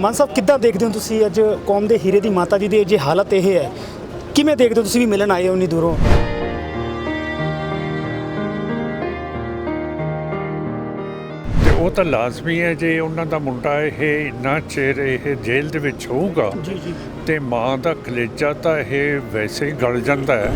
ਮਾਨ ਸਾਹਿਬ ਕਿੱਦਾਂ ਦੇਖਦੇ ਹੋ ਤੁਸੀਂ ਅੱਜ ਕੌਮ ਦੇ ਹੀਰੇ ਦੀ ਮਾਤਾ ਜੀ ਦੀ ਜੇ ਹਾਲਤ ਇਹ ਹੈ? ਕਿਵੇਂ ਦੇਖਦੇ ਹੋ ਤੁਸੀਂ ਵੀ ਮਿਲਣ ਆਏ ਹੋ ਇੰਨੀ ਦੂਰੋਂ? ਤੇ ਉਹ ਤਾਂ ਲਾਜ਼ਮੀ ਹੈ ਜੇ ਉਹਨਾਂ ਦਾ ਮੁੰਡਾ ਇਹ ਇੰਨਾ ਚਿਰ ਇਹ ਜੇਲ੍ਹ ਦੇ ਵਿੱਚ ਹੋਊਗਾ ਜੀ ਜੀ। ਤੇ ਮਾਂ ਦਾ ਕਲੇਜਾ ਤਾਂ ਇਹ ਵੈਸੇ ਹੀ ਗਲ ਜਾਂਦਾ ਹੈ।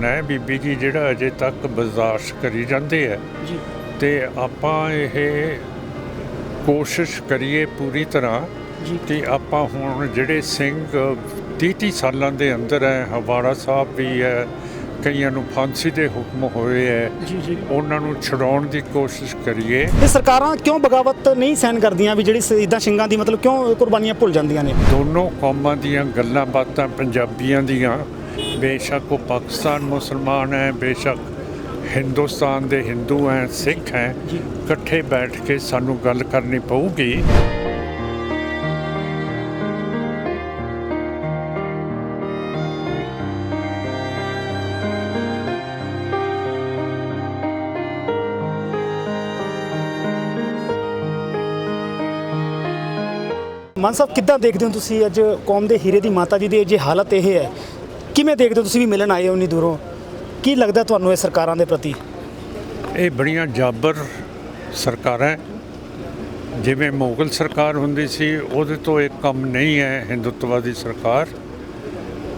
ਧੰਨ ਹੈ ਬੀਬੀ ਜੀ ਜਿਹੜਾ ਅਜੇ ਤੱਕ ਬਰਦਾਸ਼ਤ ਕਰੀ ਜਾਂਦੇ ਹੈ ਜੀ। ਤੇ ਆਪਾਂ ਇਹ ਕੋਸ਼ਿਸ਼ ਕਰੀਏ ਪੂਰੀ ਤਰ੍ਹਾਂ ਕਿ ਆਪਾਂ ਹੁਣ ਜਿਹੜੇ ਸਿੰਘ 30 ਸਾਲਾਂ ਦੇ ਅੰਦਰ ਹੈ ਹਵਾੜਾ ਸਾਹਿਬ ਵੀ ਹੈ ਕਈਆਂ ਨੂੰ ਫਾਂਸੀ ਦੇ ਹੁਕਮ ਹੋਏ ਹੈ ਉਹਨਾਂ ਨੂੰ ਛਡਾਉਣ ਦੀ ਕੋਸ਼ਿਸ਼ ਕਰੀਏ। ਇਹ ਸਰਕਾਰਾਂ ਕਿਉਂ ਬਗਾਵਤ ਨਹੀਂ ਸਹਿਨ ਕਰਦੀਆਂ ਵੀ ਜਿਹੜੀ ਸ਼ਹੀਦਾਂ ਸਿੰਘਾਂ ਦੀ ਮਤਲਬ ਕਿਉਂ ਕੁਰਬਾਨੀਆਂ ਭੁੱਲ ਜਾਂਦੀਆਂ ਨੇ? ਦੋਨੋਂ ਕੌਮਾਂ ਦੀਆਂ ਗੱਲਾਂ ਬਾਤਾਂ ਪੰਜਾਬੀਆਂ ਦੀਆਂ ਬੇਸ਼ੱਕ ਉਹ ਪਾਕਿਸਤਾਨ ਮੁਸਲਮਾਨ ਹੈ, ਬੇਸ਼ੱਕ ਹਿੰਦੁਸਤਾਨ ਦੇ ਹਿੰਦੂ ਹੈ, ਸਿੱਖ ਹੈ, ਇਕੱਠੇ ਬੈਠ ਕੇ ਸਾਨੂੰ ਗੱਲ ਕਰਨੀ ਪਊਗੀ। ਮਾਨ ਸਾਹਿਬ, ਕਿੱਦਾਂ ਦੇਖਦੇ ਹੋ ਤੁਸੀਂ ਅੱਜ ਕੌਮ ਦੇ ਹੀਰੇ ਦੀ ਮਾਤਾ ਜੀ ਦੀ ਜੇ ਹਾਲਤ ਇਹ ਹੈ? ਕਿਵੇਂ ਦੇਖਦੇ ਹੋ ਤੁਸੀਂ ਵੀ ਮਿਲਣ ਆਏ ਹੋ ਇੰਨੀ ਦੂਰੋਂ? ਕੀ ਲੱਗਦਾ ਤੁਹਾਨੂੰ ਇਹ ਸਰਕਾਰਾਂ ਦੇ ਪ੍ਰਤੀ? ਇਹ ਬੜੀਆਂ ਜਾਬਰ ਸਰਕਾਰਾਂ। ਜਿਵੇਂ ਮੁਗਲ ਸਰਕਾਰ ਹੁੰਦੀ ਸੀ ਉਹਦੇ ਤੋਂ ਇੱਕ ਕੰਮ ਨਹੀਂ ਹੈ ਹਿੰਦੁੱਤਵਾਦੀ ਸਰਕਾਰ।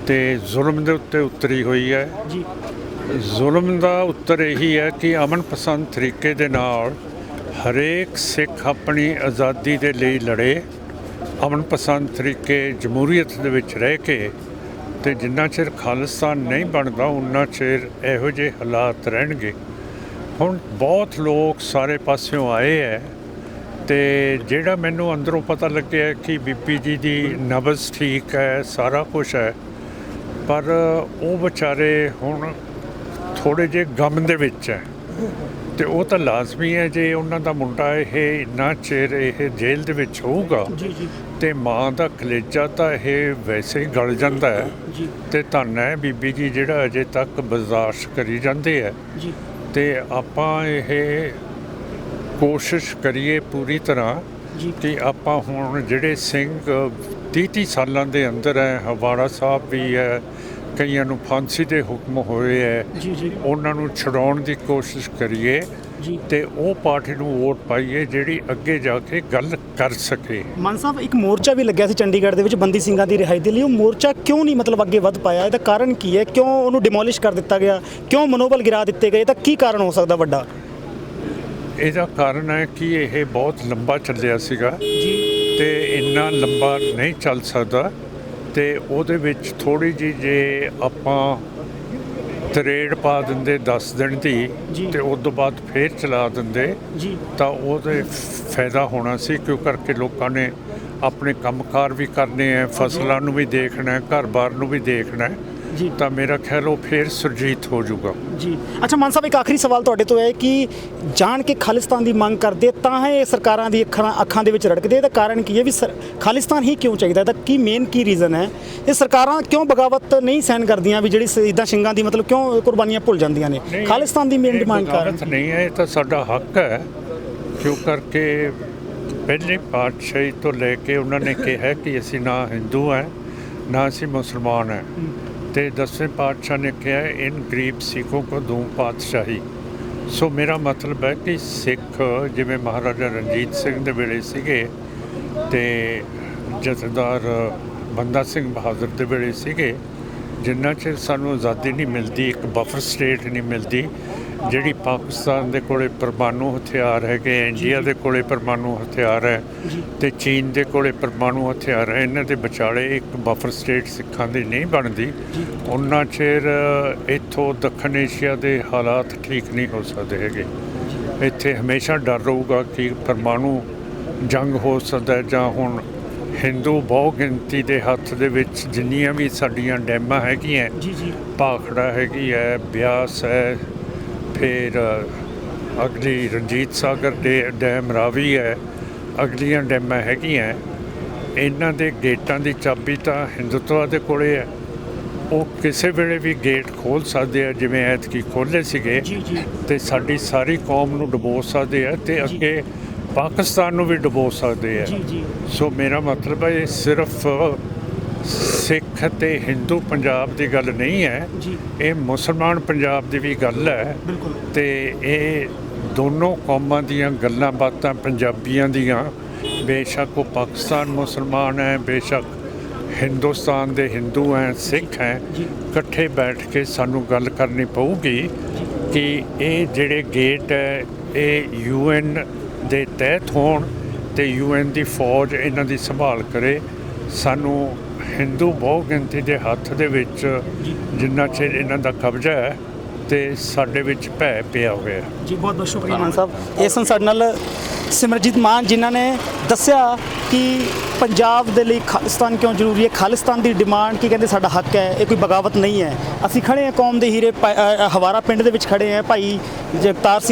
ਤੇ ਜ਼ੁਲਮ ਦੇ ਉੱਤੇ ਉਤਰੀ ਹੋਈ ਹੈ। ਜੀ। ਜ਼ੁਲਮ ਦਾ ਉੱਤਰ ਇਹੀ ਹੈ ਕਿ ਅਮਨ ਪਸੰਦ ਤਰੀਕੇ ਦੇ ਨਾਲ ਹਰੇਕ ਸਿੱਖ ਆਪਣੀ ਆਜ਼ਾਦੀ ਦੇ ਲਈ ਲੜੇ। ਅਮਨ ਪਸੰਦ ਤਰੀਕੇ ਜਮਹੂਰੀਅਤ ਦੇ ਵਿੱਚ ਰਹਿ ਕੇ ਤੇ ਜਿੰਨਾ ਚਿਰ ਖਾਲਿਸਤਾਨ ਨਹੀਂ ਬਣਦਾ, ਉਨਾ ਚਿਰ ਇਹੋ ਜਿਹੇ ਹਾਲਾਤ ਰਹਿਣਗੇ। ਹੁਣ ਬਹੁਤ ਲੋਕ ਸਾਰੇ ਪਾਸਿਓਂ ਆਏ ਹੈ ਤੇ ਜਿਹੜਾ ਮੈਨੂੰ ਅੰਦਰੋਂ ਪਤਾ ਲੱਗਿਆ ਕਿ ਬੀਪੀ ਜੀ ਦੀ ਨਬਜ਼ ਠੀਕ ਹੈ ਸਾਰਾ ਕੁਝ ਹੈ ਪਰ ਉਹ ਵਿਚਾਰੇ ਹੁਣ ਥੋੜੇ ਜਿਹੇ ਗਮ ਦੇ ਵਿੱਚ ਹੈ ਤੇ ਉਹ ਤਾਂ ਲਾਜ਼ਮੀ ਹੈ ਜੇ ਉਹਨਾਂ ਦਾ ਮੁੰਡਾ ਇਹ ਇੰਨਾ ਚਿਰ ਇਹ ਜੇਲ੍ਹ ਦੇ ਵਿੱਚ ਹੋਊਗਾ ਜੀ ਜੀ। ਤੇ ਮਾਂ ਦਾ ਕਲੇਜਾ ਤਾਂ ਇਹ ਵੈਸੇ ਹੀ ਗਲ ਜਾਂਦਾ ਹੈ। ਜੀ। ਤੇ ਧੰਨ ਹੈ ਬੀਬੀ ਜੀ ਜਿਹੜਾ ਅਜੇ ਤੱਕ ਬਰਦਾਸ਼ਤ ਕਰੀ ਜਾਂਦੇ ਹੈ। ਜੀ। ਤੇ ਆਪਾਂ ਇਹ ਕੋਸ਼ਿਸ਼ ਕਰੀਏ ਪੂਰੀ ਤਰ੍ਹਾਂ ਕਿ ਆਪਾਂ ਹੁਣ ਜਿਹੜੇ ਸਿੰਘ 30 ਸਾਲਾਂ ਦੇ ਅੰਦਰ ਹੈ ਹਵਾੜਾ ਸਾਹਿਬ ਵੀ ਹੈ ਕਈਆਂ ਨੂੰ ਫਾਂਸੀ ਦੇ ਹੁਕਮ ਹੋਏ ਹੈ ਜੀ ਜੀ। ਉਹਨਾਂ ਨੂੰ ਛਡਾਉਣ ਦੀ ਕੋਸ਼ਿਸ਼ ਕਰੀਏ ਜੀ। ਤੇ ਉਹ ਪਾਰਟੀ ਨੂੰ ਵੋਟ ਪਾਈਏ ਜਿਹੜੀ ਅੱਗੇ ਜਾ ਕੇ ਗੱਲ ਕਰ ਸਕੇ। ਮਾਨ ਸਾਹਿਬ ਇੱਕ ਮੋਰਚਾ ਵੀ ਲੱਗਿਆ ਸੀ ਚੰਡੀਗੜ੍ਹ ਦੇ ਵਿੱਚ ਬੰਦੀ ਸਿੰਘਾਂ ਦੀ ਰਿਹਾਈ ਦੇ ਲਈ। ਉਹ ਮੋਰਚਾ ਕਿਉਂ ਨਹੀਂ ਮਤਲਬ ਅੱਗੇ ਵੱਧ ਪਾਇਆ? ਇਹਦਾ ਕਾਰਨ ਕੀ ਹੈ? ਕਿਉਂ ਉਹਨੂੰ ਡਿਮੋਲਿਸ਼ ਕਰ ਦਿੱਤਾ ਗਿਆ? ਕਿਉਂ ਮਨੋਬਲ ਗਿਰਾ ਦਿੱਤੇ ਗਏ? ਤਾਂ ਕੀ ਕਾਰਨ ਹੋ ਸਕਦਾ ਵੱਡਾ? ਇਹਦਾ ਕਾਰਨ ਹੈ ਕਿ ਇਹ ਬਹੁਤ ਲੰਬਾ ਚੱਲਿਆ ਸੀਗਾ ਜੀ। ਤੇ ਇੰਨਾ ਲੰਬਾ ਨਹੀਂ ਚੱਲ ਸਕਦਾ। ਤੇ ਉਹਦੇ ਵਿੱਚ ਥੋੜੀ ਜਿਹੀ ਜੇ ਆਪਾਂ ਤਰੇੜ ਪਾ ਦਿੰਦੇ 10 ਦਿਨ ਦੀ ਜੀ। ਤੇ ਉਸ ਤੋਂ ਬਾਅਦ ਫੇਰ ਚਲਾ ਦਿੰਦੇ ਜੀ ਤਾਂ ਉਹਦੇ ਫਾਇਦਾ ਹੋਣਾ ਸੀ ਕਿਉਂ ਕਰਕੇ ਲੋਕਾਂ ਨੇ ਆਪਣੇ ਕੰਮਕਾਰ ਵੀ ਕਰਨੇ ਹੈ ਫਸਲਾਂ ਨੂੰ ਵੀ ਦੇਖਣਾ ਹੈ ਘਰ-ਬਾਰ ਨੂੰ ਵੀ ਦੇਖਣਾ ਹੈ ਜੀ। ਤਾਂ ਮੇਰਾ ਖਿਆਲ ਉਹ ਫੇਰ ਸੁਰਜੀਤ ਹੋ ਜਾਊਗਾ। ਜੀ। ਅੱਛਾ ਮਾਨ ਸਾਹਿਬ ਇੱਕ ਆਖਰੀ ਸਵਾਲ ਤੁਹਾਡੇ ਤੋਂ ਹੈ ਕਿ ਜਾਣ ਕੇ ਖਾਲਿਸਤਾਨ ਦੀ ਮੰਗ ਕਰਦੇ ਤਾਂ ਇਹ ਸਰਕਾਰਾਂ ਦੀ ਅੱਖਾਂ ਅੱਖਾਂ ਦੇ ਵਿੱਚ ਰੜਕਦੇ? ਇਹਦਾ ਕਾਰਨ ਕੀ ਹੈ ਵੀ ਖਾਲਿਸਤਾਨ ਹੀ ਕਿਉਂ ਚਾਹੀਦਾ? ਇਹਦਾ ਕੀ ਮੇਨ ਕੀ ਰੀਜ਼ਨ ਹੈ? ਇਹ ਸਰਕਾਰਾਂ ਕਿਉਂ ਬਗਾਵਤ ਨਹੀਂ ਸਹਿਨ ਕਰਦੀਆਂ ਵੀ ਜਿਹੜੀ ਸ਼ਹੀਦਾਂ ਸਿੰਘਾਂ ਦੀ ਮਤਲਬ ਕਿਉਂ ਕੁਰਬਾਨੀਆਂ ਭੁੱਲ ਜਾਂਦੀਆਂ ਨੇ? ਖਾਲਿਸਤਾਨ ਦੀ ਮੇਨ ਡਿਮਾਂਡ ਕਾਰਨ ਨਹੀਂ ਹੈ ਇਹ ਤਾਂ ਸਾਡਾ ਹੱਕ ਹੈ। ਕਿਉਂ ਕਰਕੇ ਪਹਿਲੇ ਪਾਤਸ਼ਾਹੀ ਤੋਂ ਲੈ ਕੇ ਉਹਨਾਂ ਨੇ ਕਿਹਾ ਕਿ ਅਸੀਂ ਨਾ ਹਿੰਦੂ ਹੈ ਨਾ ਅਸੀਂ ਮੁਸਲਮਾਨ ਹੈ। ਤੇ ਦਸਵੇਂ ਪਾਤਸ਼ਾਹ ਨੇ ਕਿਹਾ, ਇਨ ਗਰੀਬ ਸਿੱਖੋਂ ਕੋ ਦੂੰ ਪਾਤਸ਼ਾਹੀ। ਸੋ ਮੇਰਾ ਮਤਲਬ ਹੈ ਕਿ ਸਿੱਖ, ਜਿਵੇਂ ਮਹਾਰਾਜਾ ਰਣਜੀਤ ਸਿੰਘ ਦੇ ਵੇਲੇ ਸੀਗੇ ਤੇ ਜਥੇਦਾਰ ਬੰਦਾ ਸਿੰਘ ਬਹਾਦਰ ਦੇ ਵੇਲੇ ਸੀਗੇ, ਜਿੰਨਾ ਚਿਰ ਸਾਨੂੰ ਆਜ਼ਾਦੀ ਨਹੀਂ ਮਿਲਦੀ, ਇੱਕ ਬਫਰ ਸਟੇਟ ਨਹੀਂ ਮਿਲਦੀ ਜਿਹੜੀ ਪਾਕਿਸਤਾਨ ਦੇ ਕੋਲੇ ਪਰਮਾਣੂ ਹਥਿਆਰ ਹੈਗੇ ਇੰਡੀਆ ਦੇ ਕੋਲੇ ਪਰਮਾਣੂ ਹਥਿਆਰ ਹੈ ਤੇ ਚੀਨ ਦੇ ਕੋਲੇ ਪਰਮਾਣੂ ਹਥਿਆਰ ਹੈ ਇਹਨਾਂ ਦੇ ਵਿਚਾਲੇ ਇੱਕ ਬਫਰ ਸਟੇਟ ਸਿੱਖਾਂ ਦੀ ਨਹੀਂ ਬਣਦੀ। ਉਹਨਾਂ ਚਿਰ ਇੱਥੋਂ ਦੱਖਣ ਏਸ਼ੀਆ ਦੇ ਹਾਲਾਤ ਠੀਕ ਨਹੀਂ ਹੋ ਸਕਦੇ ਹੈਗੇ। ਇੱਥੇ ਹਮੇਸ਼ਾ ਡਰ ਰਹੂਗਾ ਕਿ ਪਰਮਾਣੂ ਜੰਗ ਹੋ ਸਕਦਾ ਹੈ ਜਾਂ ਹੁਣ ਹਿੰਦੂ ਬਹੁ ਗਿਣਤੀ ਦੇ ਹੱਥ ਦੇ ਵਿੱਚ ਜਿੰਨੀਆਂ ਵੀ ਸਾਡੀਆਂ ਡੈਮਾਂ ਹੈਗੀਆਂ ਜੀ ਜੀ। ਭਾਖੜਾ ਹੈਗੀ ਹੈ ਬਿਆਸ ਹੈ ਫਿਰ ਅਗਲੀ ਰਣਜੀਤ ਸਾਗਰ ਦੇ ਡੈਮ ਰਾਵੀ ਹੈ। ਅਗਲੀਆਂ ਡੈਮਾਂ ਹੈਗੀਆਂ। ਇਹਨਾਂ ਦੇ ਗੇਟਾਂ ਦੀ ਚਾਬੀ ਤਾਂ ਹਿੰਦੁੱਤਵਾ ਦੇ ਕੋਲੇ ਹੈ। ਉਹ ਕਿਸੇ ਵੇਲੇ ਵੀ ਗੇਟ ਖੋਲ ਸਕਦੇ ਆ ਜਿਵੇਂ ਐਤਕੀ ਖੋਲੇ ਸੀਗੇ। ਤੇ ਸਾਡੀ ਸਾਰੀ ਕੌਮ ਨੂੰ ਡੁਬੋ ਸਕਦੇ ਆ ਤੇ ਅੱਗੇ ਪਾਕਿਸਤਾਨ ਨੂੰ ਵੀ ਡੁਬੋ ਸਕਦੇ ਆ। ਸੋ ਮੇਰਾ ਮਤਲਬ ਹੈ ਇਹ ਸਿਰਫ ਸਿੱਖ ਤੇ ਹਿੰਦੂ ਪੰਜਾਬ ਦੀ ਗੱਲ ਨਹੀਂ ਹੈ। ਜੀ। ਇਹ ਮੁਸਲਮਾਨ ਪੰਜਾਬ ਦੀ ਵੀ ਗੱਲ ਹੈ। ਬਿਲਕੁਲ। ਤੇ ਇਹ ਦੋਨੋਂ ਕੌਮਾਂ ਦੀਆਂ ਗੱਲਾਂ ਬਾਤਾਂ ਪੰਜਾਬੀਆਂ ਦੀਆਂ। ਬੇਸ਼ੱਕ ਉਹ ਪਾਕਿਸਤਾਨ ਮੁਸਲਮਾਨ ਹੈ ਬੇਸ਼ੱਕ ਹਿੰਦੁਸਤਾਨ ਦੇ ਹਿੰਦੂ ਹੈ ਸਿੱਖ ਹੈ। ਇਕੱਠੇ ਬੈਠ ਕੇ ਸਾਨੂੰ ਗੱਲ ਕਰਨੀ ਪਊਗੀ ਕਿ ਇਹ ਜਿਹੜੇ ਗੇਟ ਹੈ ਇਹ ਯੂਐਨ ਦੇ ਤਹਿਤ ਹੋਣ ਤੇ ਯੂਐਨ ਦੀ ਫੌਜ ਇਹਨਾਂ ਦੀ ਸੰਭਾਲ ਕਰੇ। ਸਾਨੂੰ ਹਿੰਦੂ ਬਹੁ ਗਿਣਤੀ ਦੇ ਹੱਥ ਦੇ ਵਿੱਚ ਜਿੰਨਾ ਚਿਰ ਇਹਨਾਂ ਦਾ ਕਬਜ਼ਾ ਹੈ ਤੇ ਸਾਡੇ ਵਿੱਚ ਭੈ ਪਿਆ ਹੋਇਆ ਹੈ। ਜੀ ਬਹੁਤ ਬਹੁਤ ਸ਼ੁਕਰੀਆ ਮਾਨ ਸਾਹਿਬ। ਇਹ ਸਨ ਸਾਡੇ ਨਾਲ ਸਿਮਰਜੀਤ ਮਾਨ ਜਿਨ੍ਹਾਂ ਨੇ ਦੱਸਿਆ ਕਿ ਪੰਜਾਬ ਦੇ ਲਈ ਖਾਲਿਸਤਾਨ ਕਿਉਂ ਜ਼ਰੂਰੀ ਹੈ? ਖਾਲਿਸਤਾਨ ਦੀ ਡਿਮਾਂਡ ਕੀ ਕਹਿੰਦੇ ਸਾਡਾ ਹੱਕ ਹੈ? ਇਹ ਕੋਈ ਬਗਾਵਤ ਨਹੀਂ ਹੈ। ਅਸੀਂ ਖੜੇ ਹਾਂ ਕੌਮ ਦੇ ਹੀਰੇ ਹਵਾਰਾ ਪਿੰਡ ਦੇ ਵਿੱਚ ਖੜੇ ਹਾਂ। ਭਾਈ ਜਗਤਾਰ ਸਿੰਘ